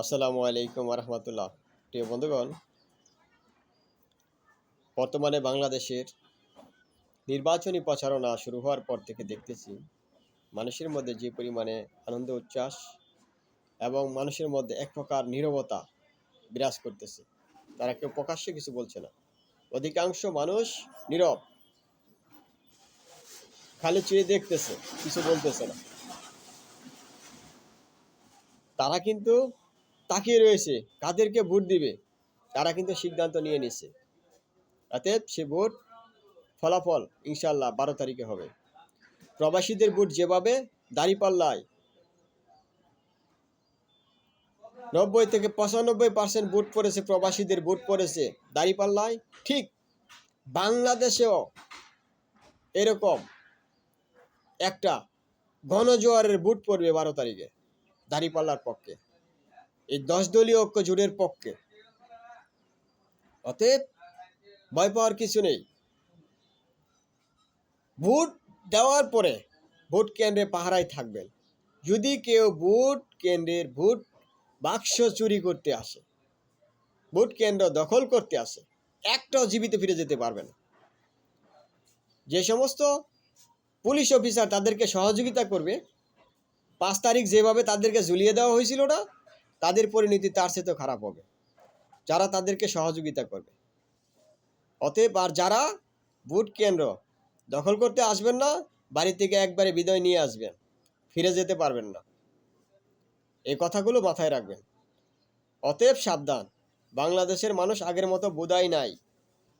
আসসালামু আলাইকুম রহমতুল্লাহ প্রিয় বন্ধুগণ, বর্তমানে বাংলাদেশের নির্বাচনী প্রচারণা শুরু হওয়ার পর থেকে দেখতেছি, মানুষের মধ্যে যে পরিমাণে আনন্দ, উচ্ছ্বাস এবং মানুষের মধ্যে এক প্রকার নীরবতা বিরাজ করতেছে। তারা কেউ প্রকাশ্যে কিছু বলছে না। অধিকাংশ মানুষ নীরব। খালি চেয়ে দেখতেছে, কিছু বলতেছে না। তারা কিন্তু তাকিয়ে রয়েছে, কাদেরকে ভোট দিবে? তারা কিন্তু সিদ্ধান্ত নিয়ে নিচ্ছে। অতএব সে ভোট ফলাফল ইনশাল্লাহ বারো তারিখে হবে। প্রবাসীদের ভোট যেভাবে, দাঁড়িপাল্লায় নব্বই থেকে পঁচানব্বই পার্সেন্ট ভোট পড়েছে, প্রবাসীদের ভোট পড়েছে দাঁড়িপাল্লায়, ঠিক বাংলাদেশেও এরকম একটা গণজোয়ারের ভোট পড়বে বারো তারিখে দাঁড়িপাল্লার পক্ষে। এই দশ দলীয় ঐক্য জোটের পক্ষে। অতএব ভয় পাওয়ার কিছু নেই। ভোট দেওয়ার পরে ভোট কেন্দ্রে পাহারায় থাকবেন। যদি কেউ ভোট কেন্দ্রের ভোট বাক্স চুরি করতে আসে, ভোট কেন্দ্র দখল করতে আসে, একটাও জীবিত ফিরে যেতে পারবে না। যে সমস্ত পুলিশ অফিসার তাদেরকে সহযোগিতা করবে, পাঁচ তারিখ যেভাবে তাদেরকে ঝুলিয়ে দেওয়া হয়েছিল না তাদের পরিণতি তার চেয়ে তো খারাপ হবে। যারা তাদেরকে সহযোগিতা করবে। অতএব আর যারা ভোট কেন্দ্র দখল করতে আসবেন না, বাড়ি থেকে একবারে বিদায় নিয়ে আসবেন, ফিরে যেতে পারবেন না। এই কথাগুলো মাথায় রাখবেন। অতএব সাবধান। বাংলাদেশের মানুষ আগের মতো বোধাই নাই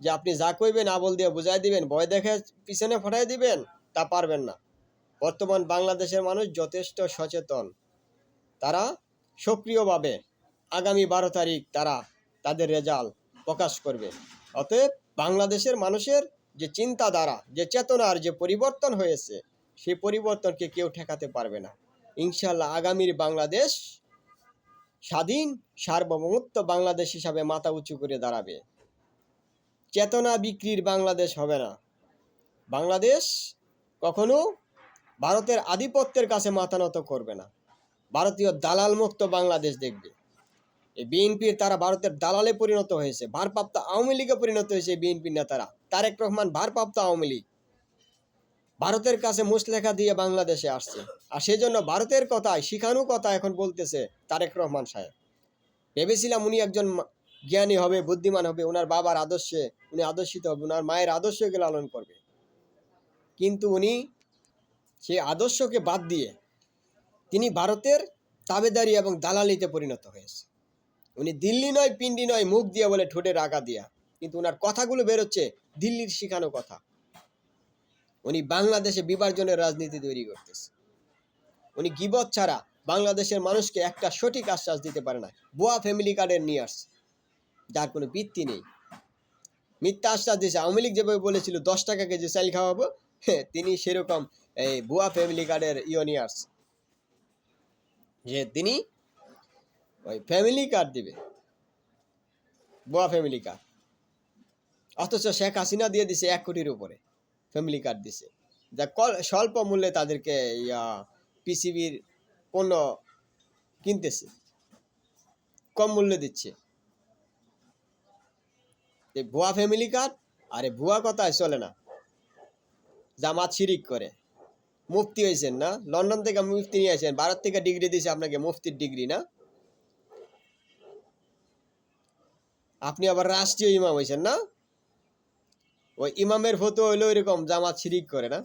যে আপনি যা কইবেন আবল দিয়ে বোঝাই দিবেন, ভয় দেখে পিছনে ফটাই দিবেন, তা পারবেন না। বর্তমান বাংলাদেশের মানুষ যথেষ্ট সচেতন। তারা সক্রিয়ভাবে আগামী বারো তারিখ তারা তাদের রেজাল্ট প্রকাশ করবে। অতএব বাংলাদেশের মানুষের যে চিন্তাধারা, যে চেতনার যে পরিবর্তন হয়েছে সেই পরিবর্তনকে কেউ ঠেকাতে পারবে না। ইনশাল্লাহ আগামীর বাংলাদেশ স্বাধীন, সার্বভৌমত্ব বাংলাদেশ হিসাবে মাথা উঁচু করে দাঁড়াবে। চেতনা বিক্রির বাংলাদেশ হবে না। বাংলাদেশ কখনো ভারতের আধিপত্যের কাছে মাথা নত করবে না। ভারতীয় দালাল মুক্ত বাংলাদেশ দেখবে। এই বিএনপির তারা ভারতের দালালে পরিণত হয়েছে, ভারপ্রাপ্ত আওয়ামী লীগে পরিণত হয়েছে বিএনপির নেতারা। তারেক রহমান ভারপ্রাপ্ত আওয়ামী লীগ। ভারতের কাছে মুসলেখা দিয়ে বাংলাদেশে আসছে। আর সেজন্য ভারতের কথায়, শিখানো কথা এখন বলতেছে তারেক রহমান সাহেব। ভেবেছিলাম উনি একজন জ্ঞানী হবে, বুদ্ধিমান হবে ওনার বাবার আদর্শে, উনি আদর্শিত হবে ওনার মায়ের আদর্শকে লালন করবে। কিন্তু উনি সেই আদর্শকে বাদ দিয়ে তিনি ভারতের তাবেদারি এবং দালালিতে পরিণত হয়েছে। উনি দিল্লি নয় পিন্ডি নয় মুখ দিয়ে বলে ঠোঁটে রাগা দিয়া। কিন্তু ওনার কথাগুলো বেরোচ্ছে দিল্লির শিখানো কথা। উনি বাংলাদেশে বিভাজনের রাজনীতি তৈরি করতেছে। উনি গিবত ছাড়া বাংলাদেশের মানুষকে একটা সঠিক আশ্বাস দিতে পারে না। বুয়া ফ্যামিলি কার্ডের নিয়ে আসছে। যার কোনো ভিত্তি নেই। মিথ্যা আশ্বাস দিয়েছে। আওয়ামী লীগ যেভাবে বলেছিল দশ টাকা কেজি চাল খাওয়াবো হ্যাঁ, তিনি সেরকম এই বুয়া ফ্যামিলি কার্ডের নিয়ে আসছে। যে তিনি ওই ফ্যামিলি কার্ড দিবে। বুয়া ফ্যামিলি কার্ড অথচ শেখ হাসিনা দিয়ে দিছে এক কোটির উপরে ফ্যামিলি কার্ড দিছে। যা কল, স্বল্প মূল্যে তাদেরকে ইয়া পিসিবির পণ্য কিনতেছে। কম মূল্যে দিচ্ছে। ভুয়া ফ্যামিলি কার্ড আরে ভুয়া কথায় চলে না। জামাত শিরিক করে। মুফতি হয়েছেন না? লন্ডন থেকে মুফতি নিয়ে আসেন। ভারত থেকে ডিগ্রি দিয়েছে আপনাকে, মুফতির ডিগ্রি, না? আপনি আবার রাষ্ট্রীয় ইমাম হয়েছেন, না? ওই ইমামের ফটো হইল এরকম জামাত শিরিক করে, না?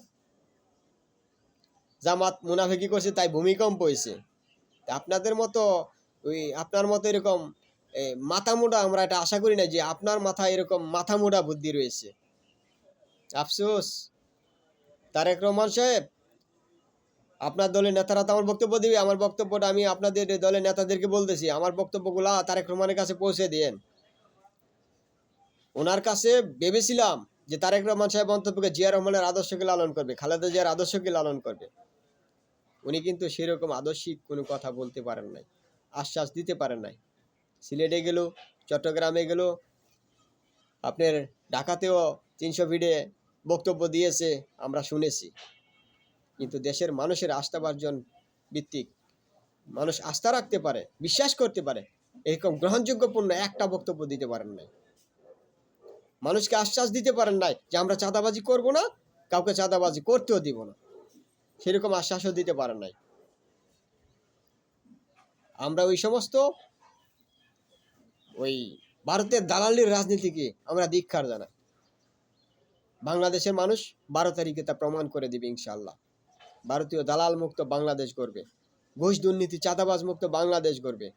জামাত মুনাফেকি করছে, তাই ভূমিকম্প হয়েছে আপনাদের মতো, ওই আপনার মতো এরকম মাথা মোটা আমরা এটা আশা করি না যে আপনার মাথায় এরকম মাথা মোটা বুদ্ধি রয়েছে। আফসোস। তারেক রহমান সাহেব আপনার দলের নেতারা তো আমার বক্তব্য দিবে, আমার বক্তব্যটা আমি আপনাদের দলের নেতাদেরকে বলতেছি। আমার বক্তব্যগুলা তারেক রহমানের কাছে পৌঁছে দিয়েন। ওনার কাছে ভেবেছিলাম যে তারেক রহমান সাহেব মন্তব্যকে জিয়া রহমানের আদর্শকে লালন করবে, খালেদা জিয়ার আদর্শকে লালন করবে। উনি কিন্তু সেরকম আদর্শিক কোনো কথা বলতে পারেন নাই, আশ্বাস দিতে পারেন নাই। সিলেটে গেল, চট্টগ্রামে গেল, আপনার ঢাকাতেও তিনশো ফিটে বক্তব্য দিয়েছে, আমরা শুনেছি। কিন্তু দেশের মানুষের আস্থা আস্থাভার্জন ভিত্তিক। মানুষ আস্থা রাখতে পারে, বিশ্বাস করতে পারে, এরকম গ্রহণযোগ্যপূর্ণ একটা বক্তব্য দিতে পারেন নাই। মানুষকে আশ্বাস দিতে পারেন নাই যে আমরা চাঁদাবাজি করব না, কাউকে চাঁদাবাজি করতেও দিব না। সেরকম আশ্বাসও দিতে পারেন নাই। আমরা ওই সমস্ত ওই ভারতের দালালির রাজনীতিকে আমরা দীক্ষার জানাই। বাংলাদেশের মানুষ বারো তারিখে তা প্রমাণ করে দিবে ইনশাল্লাহ ভারতীয় দালাল মুক্ত বাংলাদেশ করবে। ঘুষ দুর্নীতি, চাঁদাবাজ মুক্ত বাংলাদেশ করবে।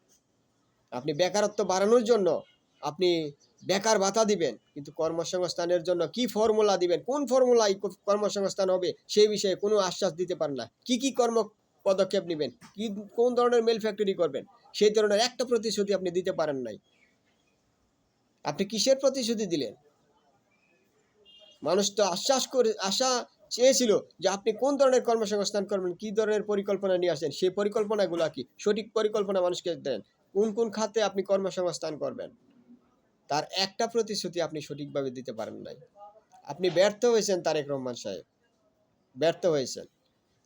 আপনি বেকারত্ব বাড়ানোর জন্য আপনি বেকার ভাতা দিবেন, কিন্তু কর্মসংস্থানের জন্য কি ফর্মুলা দিবেন, কোন ফর্মুলায় কর্মসংস্থান হবে সেই বিষয়ে কোনো আশ্বাস দিতে পারেন না। কি কি কর্ম পদক্ষেপ নেবেন, কি কোন ধরনের মেল ফ্যাক্টরি করবেন, সেই ধরনের একটা প্রতিশ্রুতি আপনি দিতে পারেন নাই। আপনি কিসের প্রতিশ্রুতি দিলেন? মানুষ তো আশ্বাস করে, আশা চেয়েছিল যে আপনি কোন ধরনের কর্মসংস্থান করবেন, কি ধরনের পরিকল্পনা নিয়ে আসেন, সেই পরিকল্পনাগুলো কি? সঠিক পরিকল্পনা মানুষকে দেন। কোন কোন খাতে আপনি কর্মসংস্থান করবেন? তার একটা প্রতিশ্রুতি আপনি সঠিকভাবে দিতে পারেন নাই। আপনি ব্যর্থ হয়েছেন তারেক রহমান সাহেব। ব্যর্থ হয়েছেন।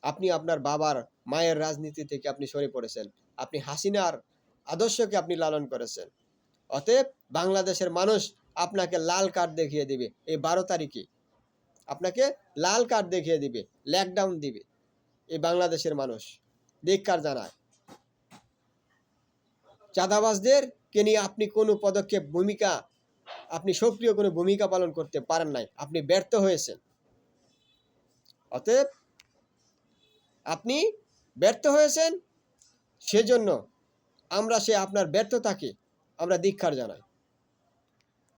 আপনি আপনার বাবার মায়ের রাজনীতি থেকে আপনি সরে পড়েছেন। আপনি হাসিনার আদর্শকে আপনি লালন করেছেন। অতএব বাংলাদেশের মানুষ আপনাকে লাল কার্ড দেখিয়ে দিবে, এই বারো তারিখে। আপনাকে লাল কার্ড দেখিয়ে দিবে ল্যাকডাউন দিবে, এই বাংলাদেশের মানুষ। ধিক্কার জানায়। চাঁদাবাজদের কে নিয়ে আপনি কোনো পদক্ষেপ, ভূমিকা, আপনি সক্রিয় কোনো ভূমিকা পালন করতে পারেন নাই, আপনি ব্যর্থ হয়েছেন। অতএব, আপনি ব্যর্থ হয়েছেন, সেজন্য আমরা সে আপনার ব্যর্থতাকে আমরা দীক্ষার জানাই।